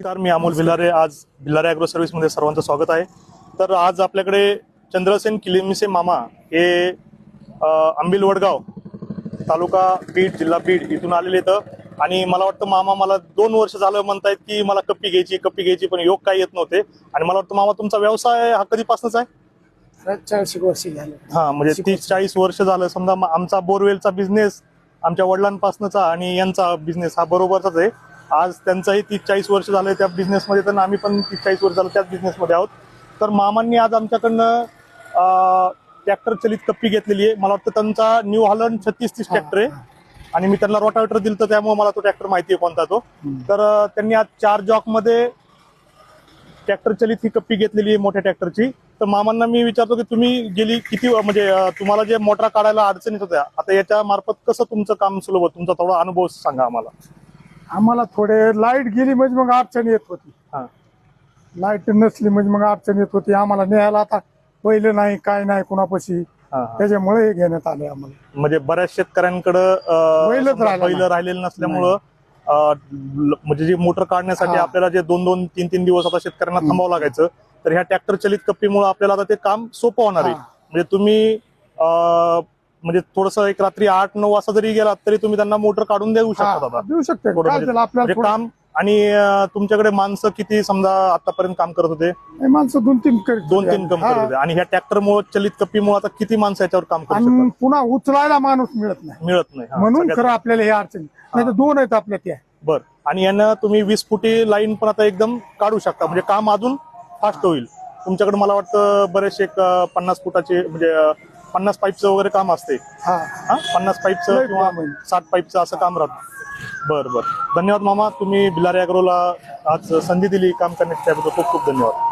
नमस्कार मी अमोल भिलारे आज भिलारे अॅग्रो सर्व्हिसमध्ये सर्वांचं स्वागत आहे. तर आज आपल्याकडे चंद्रसेन किलिमिसे मामा हे आंबिल वडगाव तालुका बीड जिल्हा बीड इथून आलेले इथं आणि मला वाटतं मामा मला दोन वर्ष झालं म्हणतायत की मला कप्पी घ्यायची कप्पी घ्यायची पण योग काही येत नव्हते. आणि मला वाटतं मामा तुमचा व्यवसाय हा कधीपासूनच आहे? चाळीस वर्ष झाले. हा म्हणजे तीस चाळीस वर्ष झालं. समजा आमचा बोरवेलचा बिझनेस आमच्या वडिलांपासूनचा आणि यांचा बिझनेस हा बरोबरचाच आहे. आज त्यांचाही तीस चाळीस वर्ष झालं त्या बिझनेसमध्ये तर आम्ही पण तीस चाळीस वर्ष झालं त्याच बिझनेसमध्ये आहोत. तर मामांनी आज आमच्याकडनं ट्रॅक्टर चलित कप्पी घेतलेली आहे. मला वाटतं त्यांचा न्यू हॉलंड छत्तीस तीस ट्रॅक्टर आहे. आणि मी त्यांना रोटावेटर दिलं तर त्यामुळे मला तो ट्रॅक्टर माहिती आहे कोणता तो. तर त्यांनी आज चार जॉकमध्ये ट्रॅक्टर चलित ही कप्पी घेतलेली आहे मोठ्या ट्रॅक्टरची तर मामांना मी विचारतो की तुम्ही गेली किती म्हणजे तुम्हाला जे मोटर काढायला अडचणीत होत्या आता याच्या मार्फत कसं तुमचं काम सुलभ होतं? तुमचा थोडा अनुभव सांगा आम्हाला. आम्हाला थोडे लाइट गेली म्हणजे मग अडचण येत होती हा लाइट नसली म्हणजे मग अडचण येत होती आम्हाला न्यायला आता पहिलं नाही काय नाही कुणापाशी हा, हा. त्याच्यामुळे हे घेण्यात आले आम्हाला म्हणजे बऱ्याच शेतकऱ्यांकडं बैलच समजा राहिलं बैल नाही. राहिलेलं नसल्यामुळं अं, ल- म्हणजे जे मोटर काढण्यासाठी हा. आपल्याला जे दोन दोन तीन तीन दिवस आता शेतकऱ्यांना थांबावं लागायचं तर ह्या ट्रॅक्टर चलित कप्पीमुळे आपल्याला आता ते काम सोपं होणार आहे हा. म्हणजे तुम्ही अं, म्हणजे थोडस एक रात्री आठ नऊ वाजता जरी गेलात तरी तुम्ही त्यांना मोटर काढून देऊ शकता आता देऊ शकते. थोडं काय म्हणजे- म्हणजे काम आणि अं, तुमच्याकडे माणसं किती समजा आतापर्यंत काम करत होते? माणसं दोन तीन दोन. तीन काम हा. करत होते. आणि ह्या ट्रॅक्टर मुळे चलित कप्पीमुळे आता किती माणसं याच्यावर काम करू शकतात? पुन्हा उचलायला माणूस मिळत नाही. मिळत नाही हा, म्हणून सगळ्यात- खरं आपल्याला हे अडचण नाही तर दोन आहेत आपल्या त्या. बर. आणि यानं तुम्ही वीस फुटी लाईन पण आता एकदम काढू शकता. म्हणजे काम अजून फास्ट होईल. तुमच्याकडे मला वाटतं बरेचसे एक अं, पन्नास फुटाचे म्हणजे अं, पन्नास पाईपचं वगैरे काम असते. हा. हा? पन्नास पाईपचं किंवा. साठ पाईपचं असं काम राहतं. बर बर. धन्यवाद मामा तुम्ही बिलारे अॅग्रोला आज संधी दिली काम करण्याची त्याबद्दल खूप खूप धन्यवाद.